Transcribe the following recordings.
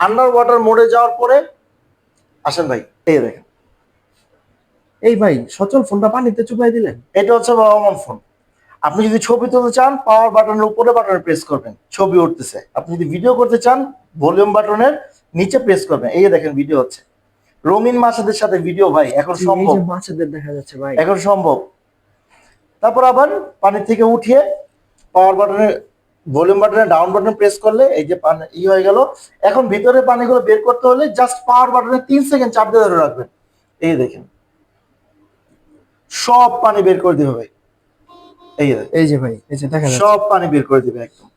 Under water মোডে যাওয়ার পরে আসেন ভাই এই দেখেন। এই ভাই সচল ফোনটা পানিতে চুপাই দিলেন। এটা হচ্ছে নর্মাল ফোন। আপনি যদি ছবি তুলতে চান পাওয়ার বাটনের উপরে বাটনে প্রেস করবেন ছবি উঠতেছে। আপনি যদি ভিডিও করতে চান ভলিউম বাটনের নিচে প্রেস করবেন। এই দেখেন ভিডিও হচ্ছে। রঙিন মাছদের সাথে ভিডিও ভাই এখন সম্ভব। মাছেদের দেখা যাচ্ছে ভাই। এখন সম্ভব। তারপর আবার পানি থেকে উঠিয়ে পাওয়ার বাটনে ভলিউম বাটনে ডাউন বাটন প্রেস করলে এই যে পানি ই হয়ে গেল। এখন ভিতরে পানিগুলো বের করতে হলে জাস্ট পাওয়ার বাটনে তিন সেকেন্ড চাপ দিয়ে ধরে রাখবেন। এই দেখেন। সব পানি বের করে দিবে ভাই। এই এই যে ভাই এই যে দেখা সব পানি বের করে দিবে একদম।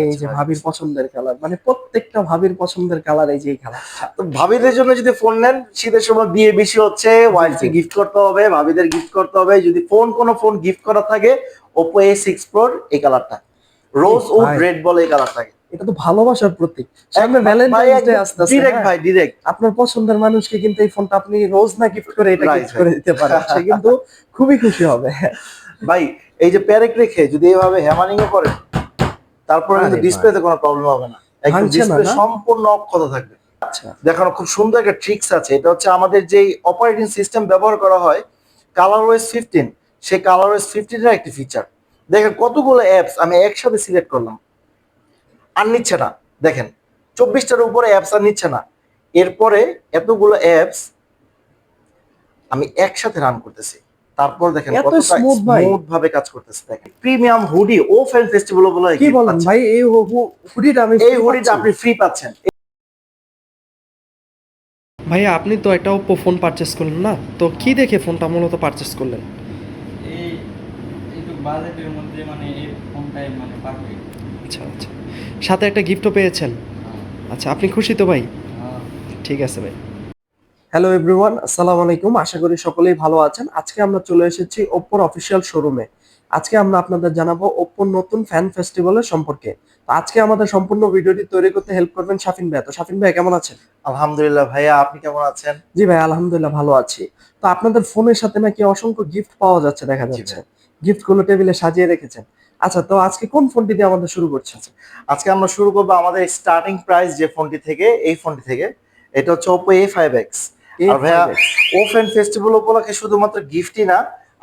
এই যে ভাবির পছন্দের কালার। মানে প্রত্যেকটা ভাবির পছন্দের কালার এই যে কালার। তো ভাবিদের জন্য যদি ফোন নেন শীতের সময় বিয়ে বেশি হচ্ছে ওয়াইফকে গিফট করতে হবে ভাবিদের গিফট করতে হবে। যদি ফোন কোনো ফোন গিফট করা থাকে ওপো এ সিক্স প্রোর এই কালারটা। রোজ উড ভাই। রেড বলে এই কালারটাকে এটা তো ভালোবাসার প্রতীক। সামনে ভ্যালেন্টাইন্স ডে আসতে ডিরেক্ট ভাই ডিরেক্ট আপনার পছন্দের মানুষকে কিন্তু এই ফোনটা আপনি রোজ না গিফট করে এটা গিফট করে দিতে পারেন। সে কিন্তু খুবই খুশি হবে। ভাই এই যে প্যারেক রেখে যদি এইভাবে হ্যামারিং এ করে তারপরে কিন্তু ডিসপ্লেতে কোনো প্রবলেম হবে না। একদম ডিসপ্লে সম্পূর্ণ অক্ষত থাকবে। আচ্ছা। দেখানো খুব সুন্দর একটা ট্রিক্স আছে। এটা হচ্ছে আমাদের যেই অপারেটিং সিস্টেম ব্যবহার করা হয় কালারওয়েজ ফিফটিন সেই কালারওয়েজ ফিফটিনের একটি ফিচার দেখেন কতগুলো অ্যাপস আমি একসাথে সিলেক্ট করলাম। আর নিচ্ছে না। দেখেন চব্বিশটার উপরে অ্যাপস আর নিচ্ছে না। এরপরে এতগুলো অ্যাপস আমি একসাথে রান করতেছি। তারপর দেখেন। স্মুথ ভাবে কাজ করতেছে। দেখেন প্রিমিয়াম হুডি ও ফ্যান ফেস্টিভ্যাল বলে কি বলেন ভাই এই হুডিটা আমি এই হুডিটা আপনি ফ্রি পাচ্ছেন। ভাইয়া আপনি তো একটা ওপো ফোন পারচেস করলেন না? তো কি দেখে ফোনটা মূলত পারচেস করলেন? এই একটু বাজেটের মধ্যে মানে এই ফোনটাই মানে পারফেক্ট আচ্ছা আচ্ছা। সাথে একটা গিফটও পেয়েছেন। আচ্ছা আপনি খুশি তো ভাই? ঠিক আছে ভাই। হ্যালো এভরিওয়ান আসসালামু আলাইকুম। আশা করি সকলেই ভালো আছেন। আজকে আমরা চলে এসেছি ওপ্পোর অফিসিয়াল শোরুমে আজকে আমরা আপনাদের জানাব ওপ্পোর নতুন ফ্যান ফেস্টিভ্যালের সম্পর্কে। তো আজকে আমাদের সম্পূর্ণ ভিডিওটি তৈরি করতে হেল্প করবেন শাফিন ভাই। তো শাফিন ভাই কেমন আছেন? আলহামদুলিল্লাহ ভাইয়া আপনি কেমন আছেন? জি ভাই আলহামদুলিল্লাহ ভালো আছি। তো আপনাদের ফোনের সাথে নাকি অসংখ্য গিফট পাওয়া যাচ্ছে দেখা যাচ্ছে। গিফটগুলো টেবিলে সাজিয়ে রেখেছেন। আচ্ছা তো আজকে কোন ফোনটি দিয়ে আমাদের শুরু করছেন আজকে আমরা শুরু করব আমাদের স্টার্টিং প্রাইস যে ফোনটি থেকে এই ফোনটি থেকে। এটা হচ্ছে ওপো এ ফাইভ এক্স আর ভাইয়া ওপেন ফেস্টিভ্যাল উপলক্ষে শুধুমাত্র গিফটই না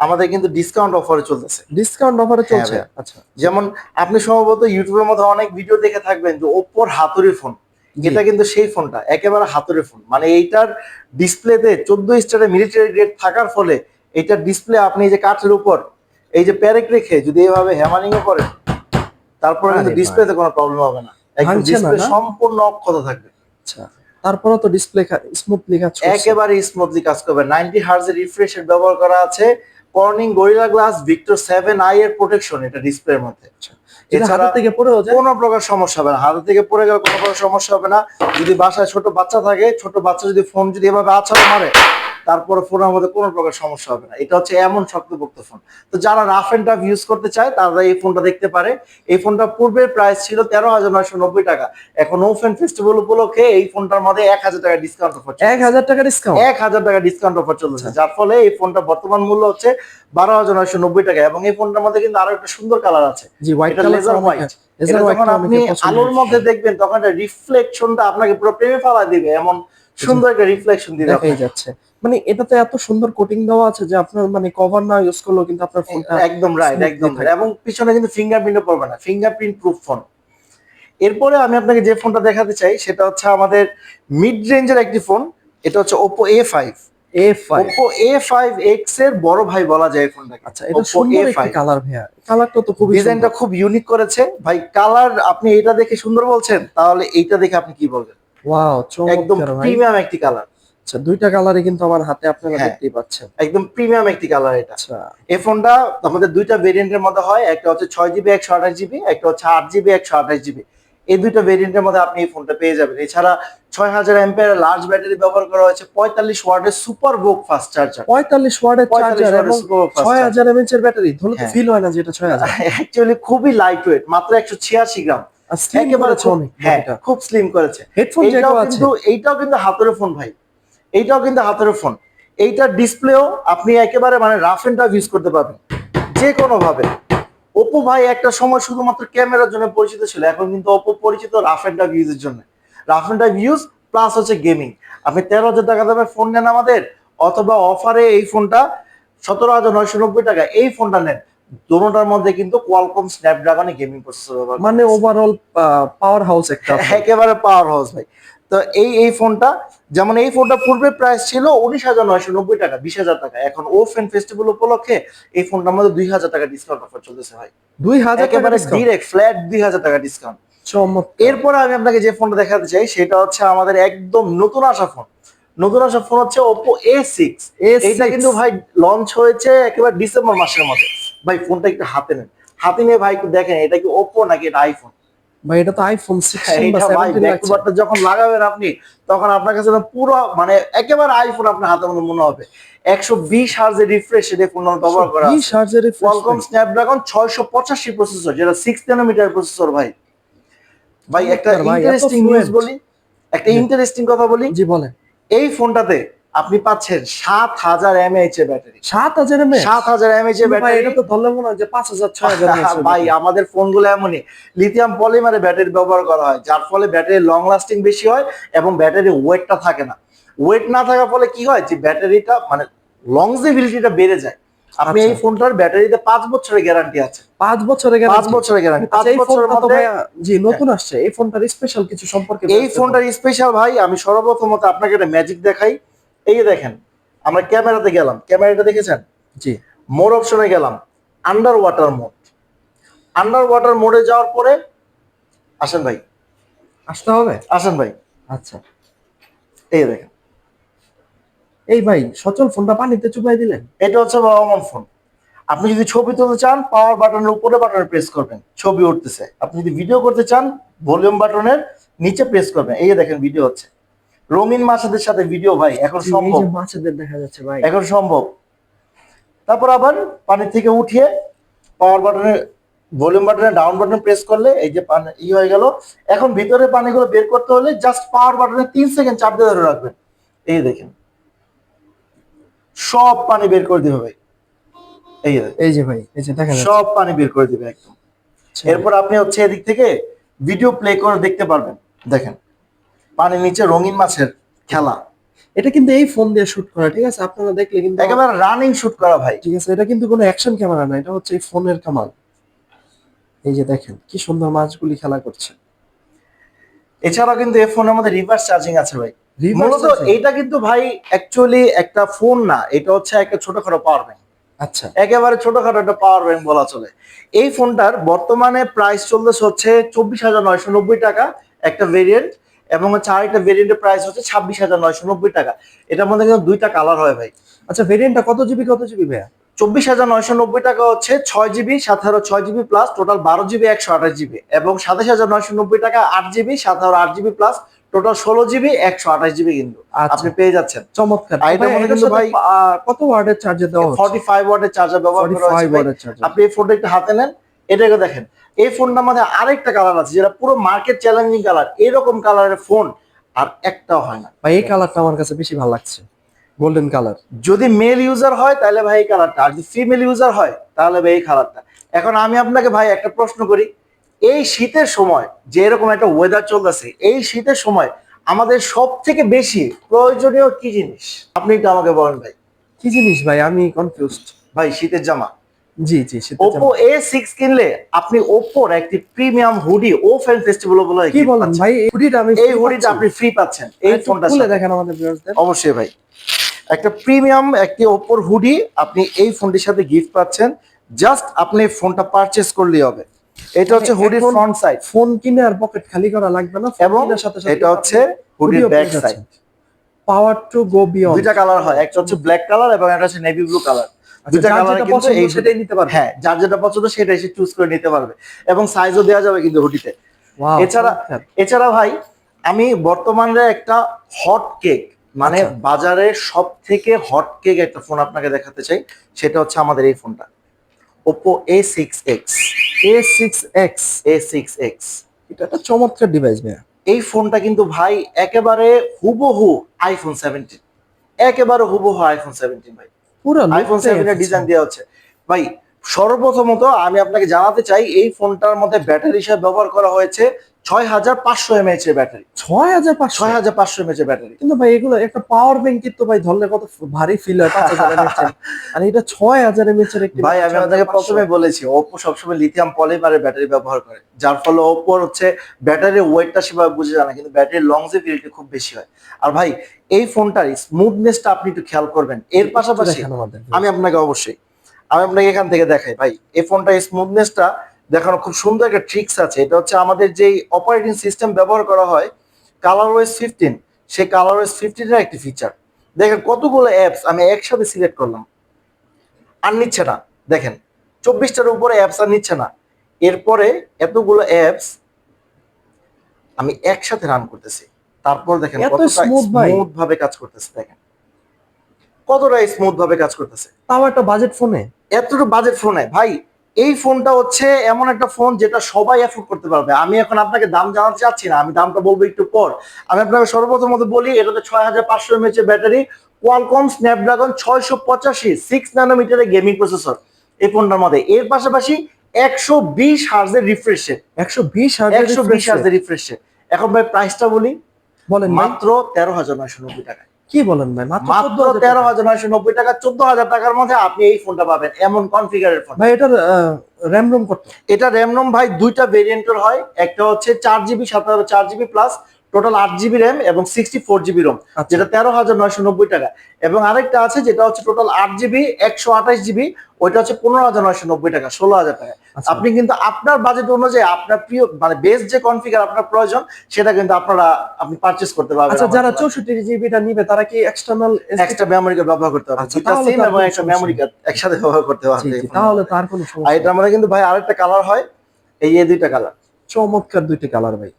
আমাদের কিন্তু ডিসকাউন্ট অফারে চলতেছে। ডিসকাউন্ট অফারে চলছে? আচ্ছা। যেমন আপনি সম্ভবত ইউটিউবের মধ্যে অনেক ভিডিও দেখে থাকবেন যে ওপ্পোর হাতুড়ি ফোন। এটা কিন্তু সেই ফোনটা একেবারে হাতুড়ি ফোন। মানে এইটার ডিসপ্লেতে চোদ্দ স্টারের মিলিটারি গ্রেড থাকার ফলে এইটার ডিসপ্লে আপনি যে কাঠের উপর এই যে প্যারেক রেখে যদি এইভাবে হ্যামারিং ও করেন তারপরে কিন্তু ডিসপ্লেতে কোনো প্রবলেম হবে না। একদম ডিসপ্লে সম্পূর্ণ অক্ষত থাকবে। আচ্ছা তারপরেও তো ডিসপ্লে স্মুথলি কাজ করছে। একেবারে স্মুথলি কাজ করবে। নাইনটি হার্জের রিফ্রেশ রেট ব্যবহার করা আছে। Corning Gorilla Glass Victus seven i এর প্রোটেকশন এটা ডিসপ্লের মধ্যে। যেটা এছাড়া থেকে পড়েও যায়? কোনো প্রকার সমস্যা হবে না। হাতে থেকে পড়ে গেলে কোনো প্রকার সমস্যা হবে না। যদি বাসায় ছোট বাচ্চা থাকে ছোট বাচ্চা যদি ফোন যদি এভাবে আছাড় মারে তারপরে ফোনের মধ্যে কোনো প্রকার সমস্যা হবে না। এটা হচ্ছে এমন শক্তপোক্ত ফোন তো যারা রাফ এন্ড টাফ ইউজ করতে চায় তারা এই ফোনটা দেখতে পারে। এই ফোনটা পূর্বের প্রাইস ছিল তেরো হাজার নয়শো নব্বই টাকা। এখন ওফেন ফেস্টিভ্যাল উপলক্ষে এই ফোনটার মধ্যে এক হাজার টাকা ডিসকাউন্ট অফার এক হাজার টাকা ডিসকাউন্ট এক হাজার টাকা ডিসকাউন্ট অফার চলছে। যার ফলে এই ফোনটা বর্তমান মূল্য হচ্ছে বারো হাজার নয়শো নব্বই টাকা এবং এই ফোনটার মধ্যে কিন্তু আরও একটা সুন্দর কালার আছে। জি হোয়াইট কালার হোয়াইট লেজার এটা হোয়াইট যখন আপনি আলোর মধ্যে দেখবেন তখন রিফ্লেকশনটা আপনাকে পুরো প্রেমে ফেলা দিবে। এমন সুন্দর একটা রিফ্লেকশন দিবে দেখাই যাচ্ছে। মানে এটাতে এত সুন্দর কোটিং দেওয়া আছে যে আপনার মানে কভার না ইউজ করলেও কিন্তু আপনার ফোনটা। একদম রাইট একদম। এবং পিছনে কিন্তু ফিঙ্গারপ্রিন্টও পড়বে না ফিঙ্গারপ্রিন্ট প্রুফ ফোন এরপরে আমি আপনাকে যে ফোনটা দেখাতে চাই সেটা হচ্ছে আমাদের মিড রেঞ্জের একটি ফোন এটা হচ্ছে ওপো Oppo A5 এ ফাইভ A5X এর বড় ভাই বলা যায় এই ফোনটাকে আচ্ছা এটা Oppo সুন্দর A5 একটি কালার ভাইয়া। কালারটা তো খুবই ডিজাইনটা খুব ইউনিক করেছে। ভাই কালার আপনি এটা দেখে সুন্দর বলছেন তাহলে এইটা দেখে আপনি কি বলবেন? ওয়াও একদম প্রিমিয়াম একটি কালার আচ্ছা দুইটা কালারই কিন্তু আমার হাতে আপনারা হ্যাঁ। দেখতেই পাচ্ছেন। একদম প্রিমিয়াম একটি কালার এটা। আচ্ছা। এই ফোনটা আমাদের দুইটা ভেরিয়েন্টের মধ্যে হয় একটা হচ্ছে ছয় জিবি একশো আঠাশ জিবি একটা হচ্ছে আট জিবি একশো আঠাশ জিবি এই দুইটা ভেরিয়েন্টের মধ্যে আপনি এই ফোনটা পেয়ে যাবেন। এছাড়া ছয় হাজার অ্যাম্পের লার্জ ব্যাটারি ব্যবহার করা হয়েছে পঁয়তাল্লিশ ওয়ার্ডের সুপার বোক ফাস্ট চার্জার পঁয়তাল্লিশ ওয়ার্ডের চার্জার এবং ছয় হাজার এমএচ এর ব্যাটারি ধরলে তো হ্যাঁ। ফিল হয় না যে এটা ছয় হাজার। অ্যাকচুয়ালি খুবই লাইট ওয়েট মাত্র একশো ছিয়াশি গ্রাম। স্লিম করেছে খুব- অনেক হ্যাঁ খুব স্লিম করেছে। হেডফোন কিন্তু এইটাও কিন্তু হাতের ফোন ভাই। এইটাও কিন্তু হাতের ফোন এইটার ডিসপ্লেও আপনি একেবারে মানে রাফ এন্ড টাফ ইউজ করতে পারবেন। যে কোনো ভাবে ওপো ভাই একটা সময় শুধুমাত্র ক্যামেরার জন্য পরিচিত ছিল। এখন কিন্তু ওপো পরিচিত রাফ এন্ড টাফ ইউজের জন্য। Rough and type use plus হচ্ছে গেমিং আপনি তেরো হাজার টাকা দামের ফোন নেন আমাদের অথবা অফারে এই ফোনটা সতেরো হাজার নয়শো নব্বই টাকা। এই ফোনটা নেন। দোনোটার মধ্যে কিন্তু কোয়ালকম স্ন্যাপড্রাগনে গেমিং প্রসেসর মানে ওভারঅল পাওয়ার হাউস একটা একেবারে পাওয়ার হাউস ভাই। তো এই এই ফোনটা যেমন এই ফোনটা পূর্বে প্রাইস ছিল উনিশ হাজার নয়শো নব্বই টাকা বিশ হাজার টাকা। এখন ও ফেন ফেস্টিভ্যাল উপলক্ষে এই ফোনটার মধ্যে দুই হাজার টাকা ডিসকাউন্ট অফার চলতেছে ভাই। দুই হাজার একেবারে ডিরেক্ট ফ্ল্যাট দুই হাজার টাকা ডিসকাউন্ট এরপরে আমি আপনাকে যে ফোনটা দেখাতে চাই সেটা হচ্ছে আমাদের একদম নতুন আসা ফোন। নতুন আসা ফোন হচ্ছে ওপো এ সিক্স A6 এইটা কিন্তু ভাই লঞ্চ হয়েছে একেবারে ডিসেম্বর মাসের মধ্যে। ভাই ফোনটা একটু হাতে নেন। হাতে নিয়ে ভাই একটু দেখেন এটা কি ওপো নাকি এটা আইফোন ভাই এটা তো আইফোন বা সেভেন্টিন ব্যাকওয়ার্ডটা যখন লাগাবেন আপনি তখন আপনার কাছে পুরো মানে একেবারে আইফোন আপনার মধ্যে মনে হবে। রিফ্রেশ ফোন ব্যবহার করা প্রসেসর যেটা ন্যানোমিটার প্রসেসর ভাই। ভাই একটা ইন্টারেস্টিং নিউজ বলি একটা ইন্টারেস্টিং কথা বলি। জি বলেন। এই ফোনটাতে আপনি পাচ্ছেন সাত হাজার এমএএইচ এর ব্যাটারি। সাত হাজার এমএ সাত হাজার এমএএইচ এর ব্যাটারি। এটা তো ধরলে মনে হয় যে পাঁচ হাজার ছয় হাজার ভাই আমাদের ফোনগুলো এমনই। লিথিয়াম পলিমারে ব্যাটারি ব্যবহার করা হয় যার ফলে ব্যাটারি লং লাস্টিং বেশি হয় এবং ব্যাটারি ওয়েটটা থাকে না। ওয়েট না থাকার ফলে কি হয় যে ব্যাটারিটা মানে লংজিবিলিটিটা বেড়ে যায়। আপনি এই আচ্ছা। ফোনটার ব্যাটারিতে পাঁচ বছরের গ্যারান্টি আছে। পাঁচ বছরের পাঁচ বছরের গ্যারান্টি পাঁচ আচ্ছা এই বছরের মধ্যে জি নতুন আসছে। এই ফোনটার স্পেশাল কিছু সম্পর্কে এই ফোনটার স্পেশাল ভাই আমি সর্বপ্রথমত আপনাকে একটা ম্যাজিক দেখাই। এই দেখেন আমরা ক্যামেরাতে গেলাম। ক্যামেরাটা দেখেছেন? জি। মোড অপশনে গেলাম। Under water mode under water মোডে যাওয়ার পরে আসেন ভাই। আসতে হবে? আসেন ভাই। আচ্ছা। এই দেখেন। এই ভাই সচল ফোনটা পানিতে চুপাই দিলেন। এটা হচ্ছে নর্মাল ফোন আপনি যদি ছবি তুলতে চান পাওয়ার বাটনের উপরে বাটনে প্রেস করবেন। ছবি উঠতেছে। আপনি যদি ভিডিও করতে চান ভলিউম বাটনের নিচে প্রেস করবেন। এই দেখেন ভিডিও হচ্ছে। রঙিন মাছদের সাথে ভিডিও ভাই এখন সম্ভব। মাছেদের দেখা যাচ্ছে ভাই। এখন সম্ভব। তারপর আবার পানি থেকে উঠিয়ে পাওয়ার বাটনে ভলিউম বাটনে ডাউন বাটনে প্রেস করলে এই যে পানি ই হয়ে গেল। এখন ভিতরে পানিগুলো বের করতে হলে জাস্ট পাওয়ার বাটনে তিন সেকেন্ড চাপ দিয়ে ধরে রাখবেন। এই দেখেন। সব পানি বের করে দিবে ভাই। এই যে এই যে ভাই এই যে দেখেন সব পানি বের করে দিবে একদম। আচ্ছা। এরপর আপনি হচ্ছে এদিক থেকে ভিডিও প্লে করে দেখতে পারবেন। দেখেন। পানির নিচে রঙিন মাছের খেলা। এটা কিন্তু এই ফোন দিয়ে শুট করা ঠিক আছে? আপনারা দেখলে কিন্তু একেবারে রানিং শুট করা ভাই। ঠিক আছে এটা কিন্তু কোনো অ্যাকশন ক্যামেরা না এটা হচ্ছে এই ফোনের কামাল। এই যে দেখেন কি সুন্দর মাছগুলি খেলা করছে। এছাড়াও কিন্তু এই ফোনের মধ্যে রিভার্স চার্জিং আছে ভাই। মূলত এটা কিন্তু ভাই অ্যাকচুয়ালি একটা ফোন না এটা হচ্ছে একটা ছোটখাটো পাওয়ার ব্যাংক আচ্ছা। একেবারে ছোটখাটো একটা পাওয়ার ব্যাংক বলা চলে। এই ফোনটার বর্তমানে প্রাইস চলতেছে হচ্ছে চব্বিশ হাজার নয়শো নব্বই টাকা একটা ভেরিয়েন্ট এবং হচ্ছে আরেকটা ভেরিয়েন্টের প্রাইস হচ্ছে ছাব্বিশ হাজার নয়শো নব্বই টাকা। এটার মধ্যে কিন্তু দুইটা কালার হয় ভাই। আচ্ছা ভেরিয়েন্টটা কত জিবি কত জিবি ভাইয়া? চব্বিশ হাজার নয়শো নব্বই টাকা হচ্ছে ছয় জিবি সাত হাজার ছয় জিবি প্লাস টোটাল বারো জিবি একশো আঠাশ জিবি এবং সাতাশ হাজার নয়শো নব্বই টাকা আট জিবি সাত হাজার আট জিবি প্লাস টোটাল ষোলো জিবি একশো আঠাশ জিবি কিন্তু। আচ্ছা। আপনি পেয়ে যাচ্ছেন। চমৎকার। ভাই, কিন্তু ভাই- কত ওয়ার্ডের চার্জার দেওয়া ফর্টি ফাইভ ওয়াটের চার্জার ব্যবহার করা 45 হয়েছে ভাই। ওয়াটের চার্জার আপনি এই ফোনটা একটু হাতে নেন। এটাকে দেখেন। এই ফোনটার মধ্যে আরেকটা কালার আছে যেটা পুরো মার্কেট চ্যালেঞ্জিং কালার এরকম কালারের ফোন আর একটাও হয় না। ভাই এই কালারটা আমার কাছে বেশি ভালো লাগছে গোল্ডেন কালার যদি মেল ইউজার হয় তাহলে ভাই এই কালারটা আর যদি ফিমেল ইউজার হয় তাহলে ভাই এই কালারটা এখন আমি আপনাকে ভাই একটা প্রশ্ন করি এই শীতের সময় যে এরকম একটা ওয়েদার চলতেছে এই শীতের সময় আমাদের সব থেকে বেশি প্রয়োজনীয় কি জিনিস? আপনি একটু আমাকে বলেন ভাই। কি জিনিস ভাই? আমি কনফিউজড ভাই শীতের জামা। জি জি সেটা ওপো এ সিক্স কিনলে আপনি ওপোর একটি প্রিমিয়াম হুডি ও ফ্যান ফেস্টিভ্যাল বলে কি বলেন ভাই? এই হুডিটা আমি এই হুডিটা আপনি ফ্রি পাচ্ছেন। এই ফোনটা খুলে দেখেন আমাদের ভিউয়ারদের অবশ্যই ভাই। একটা প্রিমিয়াম একটি ওপোর হুডি আপনি এই ফোনটির সাথে গিফট পাচ্ছেন। জাস্ট আপনি ফোনটা পারচেজ করলেই হবে। এটা হচ্ছে হুডির ফ্রন্ট সাইড ফোন কিনে আর পকেট খালি করা লাগবে না। এবং এটা হচ্ছে হুডির back side power to go beyond দুইটা কালার হয়। একটা হচ্ছে ব্ল্যাক কালার এবং একটা হচ্ছে নেভি ব্লু কালার কালার কিন্তু এই সেটাই নিতে পারবে। হ্যাঁ যার যেটা পছন্দ চুজ করে নিতে পারবে। এবং সাইজও দেওয়া যাবে কিন্তু হুডিতে Wow, এছাড়া এছাড়া ভাই আমি বর্তমানে একটা হট কেক মানে আচ্ছা। বাজারে সব থেকে হট কেক একটা ফোন আপনাকে দেখাতে চাই সেটা হচ্ছে আমাদের এই ফোনটা Oppo A six X A six X A six X এটা একটা চমৎকার ডিভাইস ভাইয়া। এই ফোনটা কিন্তু ভাই একেবারে হুবহু আইফোন সেভেন্টিন একেবারে হুবহু আইফোন সেভেন্টিন ভাই। পুরো আইফোন সেভেনের ডিজাইন দেওয়া হচ্ছে। ভাই সর্বপ্রথমত আমি আপনাকে জানাতে চাই এই ফোনটার মধ্যে ব্যাটারি হিসাবে ব্যবহার করা হয়েছে। ছয় হাজার পাঁচশো এমএএইচ এর ব্যাটারি। ছয় হাজার পাঁচশো? ছয় হাজার পাঁচশো এমএএইচ এর ব্যাটারি। কিন্তু ভাই এগুলো একটা পাওয়ার ব্যাংক তো ভাই ধরলে কত ভারী ফিল হয় আর এটা ছয় হাজার এমএচ এর একটি ভাই আমি আপনাকে প্রথমে বলেছি ওপো সবসময় লিথিয়াম পলিমারের ব্যাটারি ব্যবহার করে। যার ফলে ওপোর হচ্ছে ব্যাটারির ওয়েটটা সেভাবে বুঝে যায় না কিন্তু ব্যাটারির লংজিভিলিটি খুব বেশি হয়। আর ভাই এই ফোনটার স্মুথনেসটা আপনি একটু খেয়াল করবেন। এর পাশাপাশি আমি আপনাকে অবশ্যই আমি আপনাকে এখান থেকে দেখাই ভাই এই ফোনটার স্মুথনেসটা দেখানো খুব সুন্দর একটা ট্রিক্স আছে। এটা হচ্ছে আমাদের যেই অপারেটিং সিস্টেম ব্যবহার করা হয় কালারওয়েজ ফিফটিন সেই কালারওয়েজ ফিফটিনের একটি ফিচার দেখেন কতগুলো অ্যাপস আমি একসাথে সিলেক্ট করলাম। আর নিচ্ছে না। দেখেন চব্বিশটার উপরে অ্যাপস আর নিচ্ছে না। এরপরে এতগুলো অ্যাপস আমি একসাথে রান করতেছি। তারপর দেখেন কতটা স্মুথ ভাবে কাজ করতেছে দেখেন। কতটা স্মুথ ভাবে কাজ করতেছে। তাও একটা বাজেট ফোনে এতটুকু বাজেট ফোনে ভাই এই ফোনটা হচ্ছে এমন একটা ফোন যেটা সবাই অ্যাফোর্ড করতে পারবে। আমি এখন আপনাকে দাম জানাতে চাচ্ছি না আমি দামটা বলব একটু পর। আমি আপনাকে সর্বপ্রথমত বলি এটাতে ছয় হাজার পাঁচশো এমএচ এর ব্যাটারি কোয়ালকম স্ন্যাপড্রাগন ছয়শো পঁচাশি সিক্স ন্যানোমিটারের গেমিং প্রসেসর এই ফোনটার মধ্যে। এর পাশাপাশি একশো বিশ হার্জের রিফ্রেশে একশো বিশ একশো বিশ হার্জের রিফ্রেশে এখন ভাই প্রাইসটা বলি বলেন মাত্র তেরো হাজার নয়শো নব্বই টাকা কি বলেন ভাই? মাত্র মাত্র 14,000 তেরো টাকা। হাজার নয়শো নব্বই টাকা চোদ্দ হাজার টাকার মধ্যে আপনি এই ফোনটা পাবেন এমন কনফিগারের ফোন ভাই এটার র্যাম রোম কত? এটা র্যাম রোম ভাই দুইটা ভেরিয়েন্টের হয়। একটা হচ্ছে চার জিবি সাতারো চার জিবি প্লাস টোটাল আট জিবি র্যাম এবং সিক্সটি ফোর জিবি রোম। যেটা তেরো হাজার নয়শো নব্বই টাকা। এবং আরেকটা আছে যেটা হচ্ছে টোটাল আট জিবি একশো আঠাশ জিবি ওইটা হচ্ছে পনেরো হাজার নয়শো নব্বই টাকা ষোলো হাজার টাকা। আচ্ছা। আপনি কিন্তু আপনার বাজেট অনুযায়ী আপনার প্রিয় মানে বেস্ট যে কনফিগার আপনার প্রয়োজন সেটা কিন্তু আপনারা আপনি পারচেস করতে পারবেন আচ্ছা যারা চৌষট্টি জিবিটা নিবে তারা কি এক্সটার্নাল এক্সট্রা মেমোরি কার্ড ব্যবহার করতে পারবেন। দুইটা তাহলে সিম এবং একটা মেমোরি কার্ড একসাথে ব্যবহার করতে ফোনের তাহলে মধ্যে। তো আর কোনো সমস্যা এটার মধ্যে কিন্তু ভাই আরেকটা কালার হয় এই এই দুইটা কালার চমৎকার দুইটা কালার ভাই।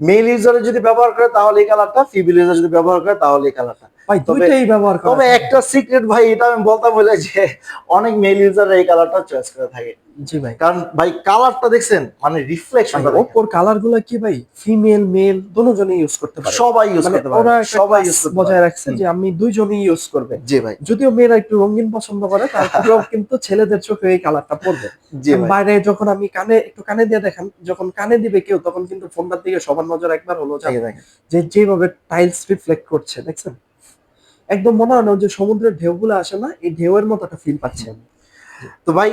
মেল ইউজারে যদি ব্যবহার করে, তাহলে এই কালারটা ফিমেল ইউজার যদি ব্যবহার করে, তাহলে এই কালারটা ভাই দুইটাই ব্যবহার করা তবে একটা সিক্রেট ভাই এটা আমি বলতাম বলে যে অনেক মেল ইউজার এই কালারটা চয়েস করে থাকে। জি ভাই। কারণ ভাই কালারটা দেখছেন? মানে রিফ্লেকশন ওপোর কালারগুলো কি ভাই? ফিমেল মেল দুজনেই ইউজ করতে পারে। সবাই ইউজ মানে করতে পারে। সবাই ইউজ করতে বজায় রাখছে যে আমি দুইজনেই ইউজ করবে। জি ভাই। যদিও মেয়েরা একটু রঙিন পছন্দ করে তারপরেও কিন্তু ছেলেদের চোখে এই কালারটা পড়বে। জি বাইরে যখন আমি কানে একটু কানে দিয়ে দেখেন যখন কানে দিবে কেউ তখন কিন্তু ফোনটার দিকে সবার নজর একবার হলো। যে যেভাবে টাইলস রিফ্লেক্ট করছে দেখছেন? একদম মনে হয় না যে সমুদ্রের ঢেউগুলো আসে না এই ঢেউয়ের মতো একটা ফিল পাচ্ছেন তো ভাই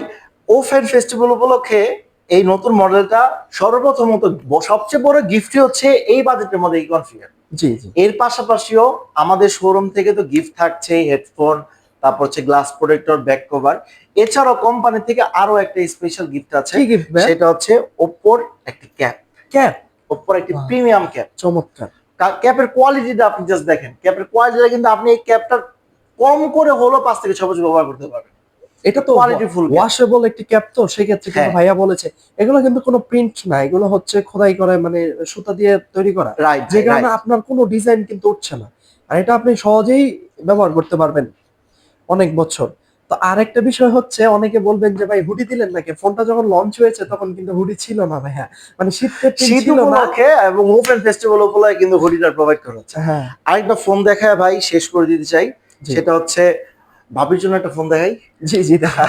ওফেন ফেস্টিভ্যাল উপলক্ষে এই নতুন মডেলটা সর্বপ্রথমত সবচেয়ে বড় গিফটই হচ্ছে এই বাজেটের মধ্যে এই কনফিগার জি জি। এর পাশাপাশিও আমাদের শোরুম থেকে তো গিফট থাকছে হেডফোন তারপর হচ্ছে গ্লাস প্রোটেক্টর ব্যাক কভার এছাড়াও কোম্পানি থেকে আরও একটা স্পেশাল গিফট আছে। সেটা হচ্ছে ওপ্পোর একটি ক্যাপ ক্যাপ ওপ্পোর একটি প্রিমিয়াম ক্যাপ চমৎকার। ক্যাপের কোয়ালিটিটা আপনি জাস্ট দেখেন। ক্যাপের কোয়ালিটিটা কিন্তু আপনি এই ক্যাপটা কম করে হলো পাঁচ থেকে ছ বছর ব্যবহার করতে পারবেন। এটা তো cap। ওয়াশেবল একটি ক্যাপ তো সেক্ষেত্রে কিন্তু হ্যাঁ। ভাইয়া বলেছে এগুলো কিন্তু কোনো প্রিন্ট না এগুলো হচ্ছে খোদাই করে মানে সুতা দিয়ে তৈরি করা। রাইট যে কারণে আপনার কোনো ডিজাইন কিন্তু উঠছে না। আর এটা আপনি সহজেই ব্যবহার করতে পারবেন অনেক বছর। তো আরেকটা বিষয় হচ্ছে অনেকে বলবেন যে ভাই হুডি দিলেন নাকি? ফোনটা যখন লঞ্চ হয়েছে তখন কিন্তু হুডি ছিল না ভাই হ্যাঁ মানে শীতের ছিল না। এবং ওপেন ফেস্টিভ্যাল উপলক্ষে কিন্তু হুডিটা প্রোভাইড করা হচ্ছে। হ্যাঁ। আরেকটা ফোন দেখায় ভাই শেষ করে দিতে চাই। সেটা হচ্ছে ভাবির জন্য একটা ফোন দেখাই। জি জি দেখা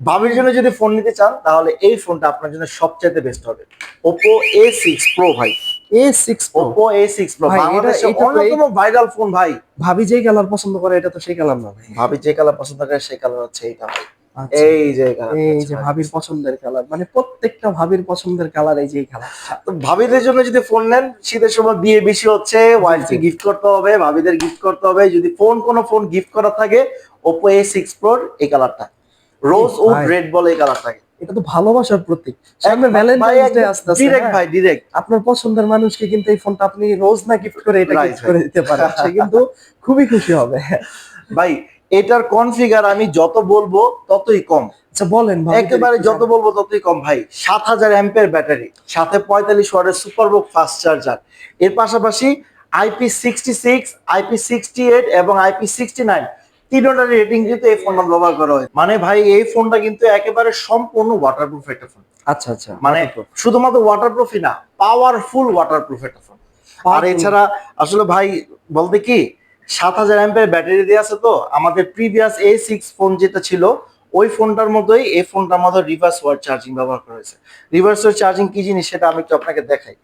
ভাবির জন্য যদি ফোন নিতে চান তাহলে এই ফোনটা আপনার জন্য সবচাইতে বেস্ট হবে। Oppo A6 Pro ভাই। এ সিক্স Oppo A6 Pro ভাই, এটা- বাংলাদেশে এটা তো এই- অন্যতম ভাইরাল ফোন ভাই। ভাবি যেই কালার পছন্দ করে এটা তো সেই কালার না ভাই। ভাবি যে কালার পছন্দ করে সেই কালার হচ্ছে এইটা ভাই। আচ্ছা। এই যে কালার এই যে ভাবির পছন্দের কালার মানে প্রত্যেকটা ভাবির পছন্দের কালার এই যে কালার ভাবিদের জন্য যদি ফোন নেন শীতের সময় বিয়ে বেশি হচ্ছে ওয়াইফকে গিফট করতে হবে ভাবিদের গিফট করতে হবে। যদি ফোন কোনো ফোন গিফট করা থাকে Oppo A6 Pro এই কালারটা রোজ উড রেড বলে এই কালারটাকে এটা তো ভালোবাসার প্রতীক। সামনে ভ্যালেন্টাইন্স ডে হ্যাঁ। ভাই ডিরেক্ট আপনার পছন্দের মানুষকে কিন্তু এই ফোনটা আপনি রোজ না গিফট করে এটা গিফট করে দিতে পারেন। সে কিন্তু খুবই খুশি হবে। ভাই এটার কনফিগার আমি যত বলব ততই কম। আচ্ছা বলেন একেবারে যত বলব ততই কম। ভাই সাত হাজার অ্যাম্পের ব্যাটারি সাথে পঁয়তাল্লিশ ওয়াটের সুপারবুক ফাস্ট চার্জার এর পাশাপাশি IP sixty six IP sixty eight এবং আইপি সিক্সটি নাইন তিনটার রেটিং কিন্তু এই ফোনটা ব্যবহার করা হয়। মানে ভাই এই ফোনটা কিন্তু একেবারে সম্পূর্ণ ওয়াটারপ্রুফ একটা ফোন আচ্ছা আচ্ছা মানে শুধুমাত্র ওয়াটারপ্রুফই না পাওয়ারফুল ওয়াটারপ্রুফ একটা ফোন আর এছাড়া আসলে ভাই বলতে কি সাত হাজার অ্যাম্পের ব্যাটারি দিয়ে আছে তো আমাদের প্রিভিয়াস এ সিক্স ফোন যেটা ছিল ওই ফোনটার মতোই এই ফোনটার মতো রিভার্স ওয়ার্ড চার্জিং ব্যবহার করা হয়েছে। রিভার্স ওয়ার্ড চার্জিং কি জিনিস সেটা আমি একটু আপনাকে দেখাই।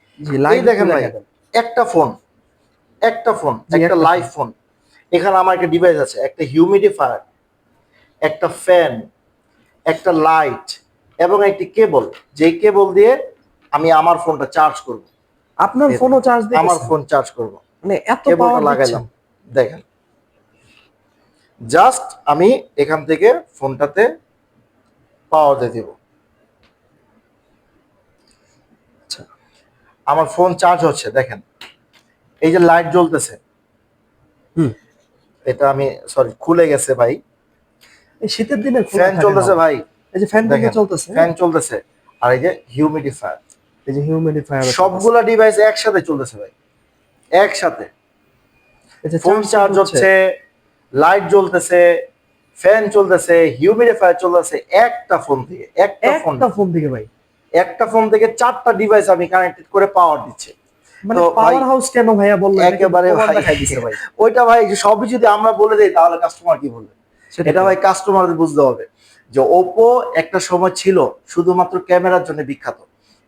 লাইভ দেখেন ভাই একটা ফোন একটা ফোন একটা লাইভ ফোন এখানে আমার একটা ডিভাইস আছে একটা হিউমিডিফায়ার একটা ফ্যান একটা লাইট এবং একটি কেবল যেই কেবল দিয়ে আমি আমার ফোনটা চার্জ করব। আপনার ফোনও চার্জ দিয়ে আমার ফোন চার্জ করব। মানে এত পাওয়ার লাগাইলাম দেখেন। জাস্ট আমি এখান থেকে ফোনটাতে পাওয়ার দিয়ে দিব। আচ্ছা আমার ফোন চার্জ হচ্ছে দেখেন। এই যে লাইট জ্বলতেছে। হুম। এটা আমি সরি খুলে গেছে ভাই। এই শীতের দিনে ফ্যান চলতেছে ভাই। এই যে ফ্যান থেকে চলতেছে? ফ্যান চলতেছে। আর এই যে হিউমিডিফায়ার এই যে হিউমিডিফায়ার সবগুলা ডিভাইস একসাথে চলতেছে ভাই। একসাথে। এই যে ফোন চার্জ হচ্ছে লাইট জ্বলতেছে ফ্যান চলতেছে হিউমিডিফায়ার চলতেছে একটা ফোন থেকে একটা ফোন থেকে। ভাই। একটা ফোন থেকে চারটা ডিভাইস আমি কানেক্টেড করে পাওয়ার দিচ্ছি। মানে তো ভাই- পাওয়ার হাউস কেন ভাইয়া বললেন? একেবারে ভাই। দেখাই দিছে ভাই ওইটা ভাই সবই যদি আমরা বলে দেই তাহলে কাস্টমার কি বলবে? এটা ভাই কাস্টমারদের বুঝতে হবে। যে ওপো একটা সময় ছিল শুধুমাত্র ক্যামেরার জন্য বিখ্যাত।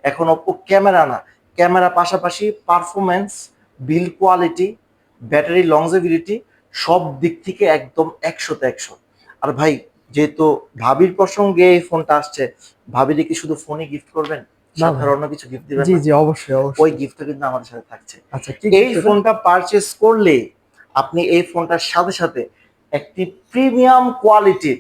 এখন ওপো ক্যামেরা না। ক্যামেরা পাশাপাশি performance build quality battery longevity সব দিক থেকে একদম একশোতে একশো। আর ভাই যেহেতু ভাবির প্রসঙ্গে এই ফোনটা আসছে ভাবিরে কি শুধু ফোনই গিফট করবেন? না সাথে ভাই। অন্য কিছু গিফট দিবেন জি জি অবশ্যই অবশ্যই। ওই গিফটটা কিন্তু আমাদের সাথে থাকছে। আচ্ছা এই ফোনটা পারচেস করলে আপনি এই ফোনটার সাথে সাথে একটি প্রিমিয়াম কোয়ালিটির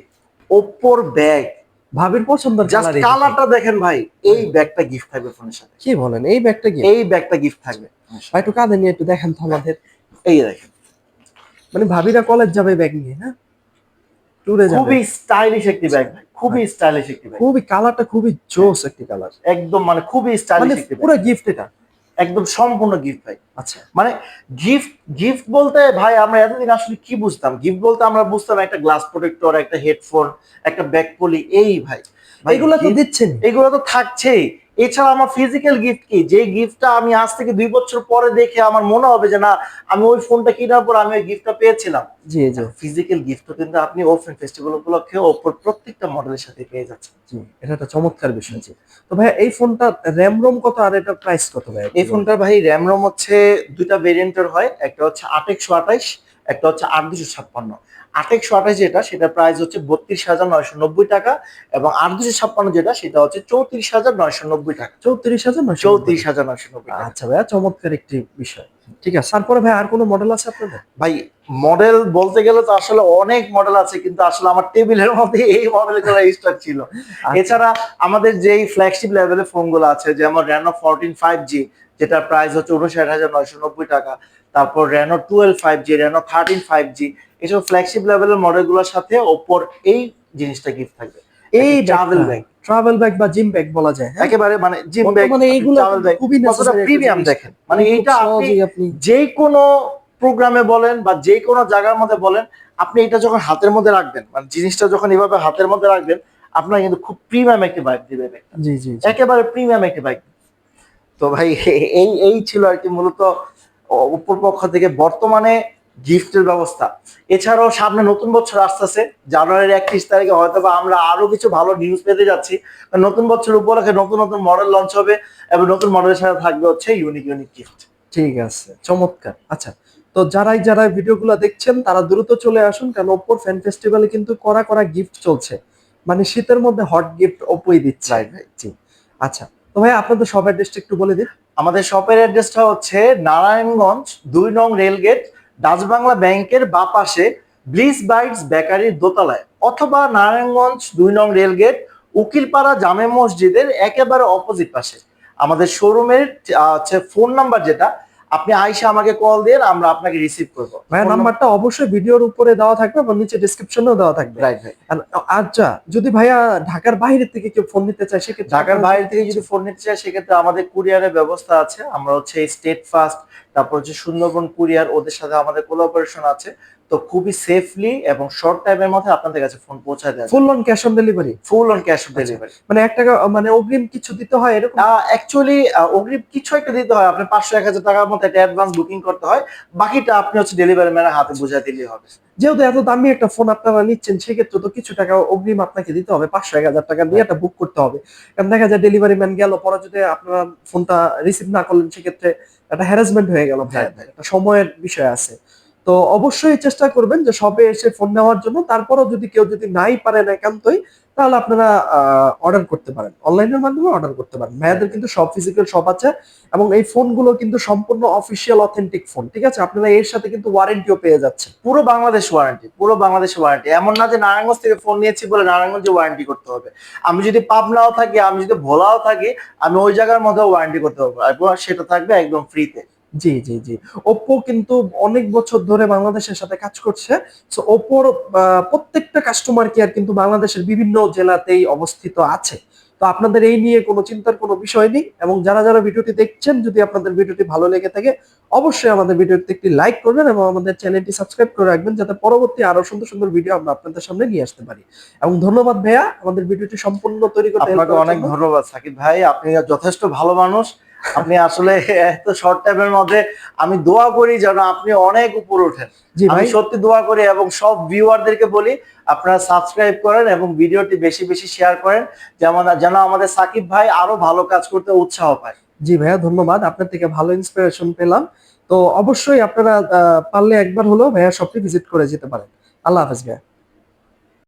ওপ্পোর ব্যাগ ভাবির পছন্দের জাস্ট কালারটা দেখেন ভাই এই ব্যাগটা গিফট থাকবে ফোনের সাথে। কি বলেন এই ব্যাগটা কি? এই ব্যাগটা গিফট থাকবে ভাই একটু কাঁধে নিয়ে একটু দেখেন তো আমাদের। এই দেখেন। মানে ভাবিরা কলেজ যাবে ব্যাগ নিয়ে হ্যাঁ ট্যুরে যাবে। খুবই স্টাইলিশ একটি ব্যাগ ভাই খুবই স্টাইলিশ একটি ব্যাগ খুবই কালারটা খুবই জোস একটি কালার একদম মানে খুবই মানে স্টাইলিশ একটি পুরো গিফট এটা? একদম সম্পূর্ণ গিফট ভাই। আচ্ছা। মানে গিফট গিফট বলতে ভাই আমরা এতদিন আসলে কি বুঝতাম? গিফট বলতে আমরা বুঝতাম একটা গ্লাস প্রোটেক্টর একটা হেডফোন একটা ব্যাক পলি এই ভাই। এগুলো তো দিচ্ছেন এগুলো তো থাকছেই। এছাড়া আমার ফিজিক্যাল গিফট কি? যে গিফটটা আমি আজ থেকে দুই বছর পরে দেখে আমার মনে হবে যে না আমি ওই ফোনটা কেনার পর আমি ওই গিফটটা পেয়েছিলাম। জি জি। ফিজিক্যাল গিফটও কিন্তু আপনি ওপেন ফেস্টিভ্যাল উপলক্ষে ওপর প্রত্যেকটা মডেলের সাথে পেয়ে যাচ্ছেন। জি এটা একটা চমৎকার বিষয়। জি। তো ভাই এই ফোনটা র্যাম রোম কত আর এটার প্রাইস কত ভাই এই ফোনটার ভাই র্যাম রোম হচ্ছে দুইটা ভেরিয়েন্টের হয়। একটা হচ্ছে আট একশো আঠাইশ একটা হচ্ছে আট দুশো ছাপ্পান্ন। আট একশো আঠাইশ যেটা সেটা প্রাইস হচ্ছে বত্রিশ হাজার নয়শো নব্বই টাকা এবং আট দুশো ছাপ্পান্ন যেটা সেটা হচ্ছে চৌত্রিশ হাজার নয়শো নব্বই টাকা। চৌত্রিশ হাজার নয়শো চৌত্রিশ হাজার নয়শো নব্বই টাকা। আচ্ছা ভাইয়া চমৎকার একটি বিষয়। ঠিক আছে তারপরে ভাই আর কোনো মডেল আছে আপনাদের? ভাই মডেল বলতে গেলে তো আসলে অনেক মডেল আছে কিন্তু আসলে আমার টেবিলের মধ্যে এই মডেলগুলো স্টক ছিল। এছাড়া আমাদের যেই ফ্ল্যাগশিপ লেভেলের ফোনগুলো আছে যেমন রেনো ফোরটিন ফাইভ জি যেটার প্রাইস হচ্ছে উনষাট হাজার নয়শো নব্বই টাকা। তারপর Reno twelve five G Reno thirteen five G এইসব ফ্ল্যাগশিপ লেভেলের মডেলগুলোর সাথে ওপর এই জিনিসটা গিফট থাকবে। এই ট্রাভেল ব্যাগ ট্রাভেল ব্যাগ বা জিম ব্যাগ বলা যায় হ্যাঁ? একেবারে মানে জিম ব্যাগ বর্তমানে এইগুলো খুবই প্রিমিয়াম দেখেন। মানে এইটা আপনি যে কোনো প্রোগ্রামে বলেন বা যে কোনো জায়গার মধ্যে বলেন আপনি এটা যখন হাতের মধ্যে রাখবেন মানে জিনিসটা যখন এভাবে হাতের মধ্যে রাখবেন আপনার কিন্তু খুব প্রিমিয়াম একটি বাইক দিবে জি জি। একেবারে প্রিমিয়াম একটি বাইক তো ভাই এই এই ছিল আর কি মূলত উপর পক্ষ থেকে বর্তমানে গিফটের ব্যবস্থা। এছাড়াও সামনে নতুন বছর আসতেছে জানুয়ারির একত্রিশ তারিখে হয়তো বা আমরা আরও কিছু ভালো নিউজ পেতে যাচ্ছি। নতুন বছর উপলক্ষে নতুন নতুন মডেল লঞ্চ হবে এবং নতুন মডেলের সাথে থাকবে হচ্ছে ইউনিক ইউনিক গিফট ঠিক আছে চমৎকার। আচ্ছা তো যারাই যারা ভিডিওগুলো দেখছেন তারা দ্রুত চলে আসুন কারণ ওপ্পোর ফ্যান ফেস্টিভ্যালে কিন্তু কড়া কড়া গিফট চলছে। মানে শীতের মধ্যে হট গিফট ওপোই দিচ্ছে। আচ্ছা তো ভাই আপনাদের সব অ্যাড্রেসটা একটু বলে দিন। আমাদের শপের অ্যাড্রেসটা হচ্ছে নারায়ণগঞ্জ দুই নং রেলগেট ডাচ বাংলা ব্যাংকের বা পাশে ব্লিস বাইটস বেকারির দোতলায়, অথবা নারায়ণগঞ্জ দুই নং রেলগেট, উকিলপাড়া জামে মসজিদের একেবারে অপোজিট পাশে। আমাদের শোরুমের ফোন নাম্বার যেটা আপনি আইসা আমাকে কল দেন আমরা আপনাকে রিসিভ করব। ভাই নাম্বারটা অবশ্যই ভিডিওর উপরে দেওয়া থাকবে এবং নিচে ডিসক্রিপশনেও দেওয়া থাকবে। রাইট ভাই আচ্ছা যদি ভাইয়া ঢাকার বাইরে থেকে কেউ ফোন নিতে চায় সেক্ষেত্রে ঢাকার বাইরে থেকে যদি ফোন নিতে চায় সেক্ষেত্রে আমাদের কুরিয়ারের ব্যবস্থা আছে। আমরা হচ্ছে স্টেট ফাস্ট তারপর হচ্ছে সুন্দরবন কুরিয়ার ওদের সাথে আমাদের কোলাবোরেশন আছে। তো খুবই সেফলি এবং শর্ট টাইমের মধ্যে আপনাদের কাছে ফোন পৌঁছায় দেয়। Full on cash on delivery full on cash on delivery মানে এক টাকা মানে অগ্রিম কিছু দিতে হয় এরকম? অ্যাকচুয়ালি অগ্রিম কিছু একটা দিতে হয়। আপনি পাঁচশো এক হাজার টাকার মতো একটা অ্যাডভান্স বুকিং করতে হয়। বাকিটা আপনি হচ্ছে ডেলিভারি ম্যানের হাতে বুঝাই দিলেই হবে। যেহেতু এত দামি একটা ফোন আপনারা নিচ্ছেন সেক্ষেত্রে তো কিছু টাকা অগ্রিম আপনাকে দিতে হবে। পাঁচশো এক হাজার টাকা দিয়ে একটা বুক করতে হবে। কারণ দেখা যায় ডেলিভারি ম্যান গেল পরে যদি আপনারা ফোনটা রিসিভ না করলেন সেক্ষেত্রে একটা হ্যারাসমেন্ট হয়ে গেল ভাই। হ্যাঁ, ভাই। একটা সময়ের বিষয় আছে। তো অবশ্যই চেষ্টা করবেন যে সবে এসে ফোন নেওয়ার জন্য। তারপরও যদি কেউ যদি নাই পারেন একান্তই, তাহলে আপনারা অর্ডার করতে পারেন। অনলাইনের মাধ্যমে অর্ডার করতে পারেন। ভাইয়াদের কিন্তু সব ফিজিক্যাল শপ আছে এবং এই ফোনগুলো কিন্তু সম্পূর্ণ অফিসিয়াল অথেন্টিক ফোন ঠিক আছে? আপনারা এর সাথে কিন্তু ওয়ারেন্টিও পেয়ে যাচ্ছেন। পুরো বাংলাদেশ ওয়ারেন্টি পুরো বাংলাদেশ ওয়ারেন্টি এমন না যে নারায়ণগঞ্জ থেকে ফোন নিয়েছি বলে নারায়ণগঞ্জে ওয়ারেন্টি করতে হবে। আমি যদি পাবনাও থাকি, আমি যদি ভোলাও থাকি, আমি ওই জায়গার মধ্যে ওয়ারেন্টি করতে পারব। সেটা থাকবে একদম ফ্রিতে জি জি জি। ওপ্পো কিন্তু অনেক বছর ধরে বাংলাদেশের সাথে কাজ করছে। সো ওপ্পোর আহ, প্রত্যেকটা কাস্টমার কেয়ার কিন্তু বাংলাদেশের বিভিন্ন জেলাতেই অবস্থিত আছে। তো আপনাদের এই নিয়ে কোনো চিন্তার কোনো বিষয় নেই এবং যারা যারা ভিডিওটি দেখছেন যদি আপনাদের ভিডিওটি ভালো লেগে থাকে অবশ্যই আমাদের ভিডিওতে একটি লাইক করবেন এবং আমাদের চ্যানেলটি সাবস্ক্রাইব করে রাখবেন যাতে পরবর্তী আরও সুন্দর সুন্দর ভিডিও আমরা আপনাদের সামনে নিয়ে আসতে পারি। এবং ধন্যবাদ ভাইয়া আমাদের ভিডিওটি সম্পূর্ণ তৈরি করতে আপনাকে অনেক ধন্যবাদ সাকিব ভাই। আপনি যথেষ্ট ভালো মানুষ। আপনি আসলে এত শর্ট টাইমের মধ্যে আমি দোয়া করি যেন আপনি অনেক উপরে ওঠেন। আমি সত্যি দোয়া করি এবং সব ভিউয়ারদেরকে বলি আপনারা সাবস্ক্রাইব করেন এবং ভিডিওটি বেশি বেশি শেয়ার করেন যেমন যেন আমাদের সাকিব ভাই আরও ভালো কাজ করতে উৎসাহ পায়। জি ভাইয়া ধন্যবাদ। আপনার থেকে ভালো ইন্সপিরেশন পেলাম। তো অবশ্যই আপনারা পারলে একবার হলেও ভাইয়া শপটি ভিজিট করে যেতে পারেন। আল্লাহ হাফেজ ভাইয়া।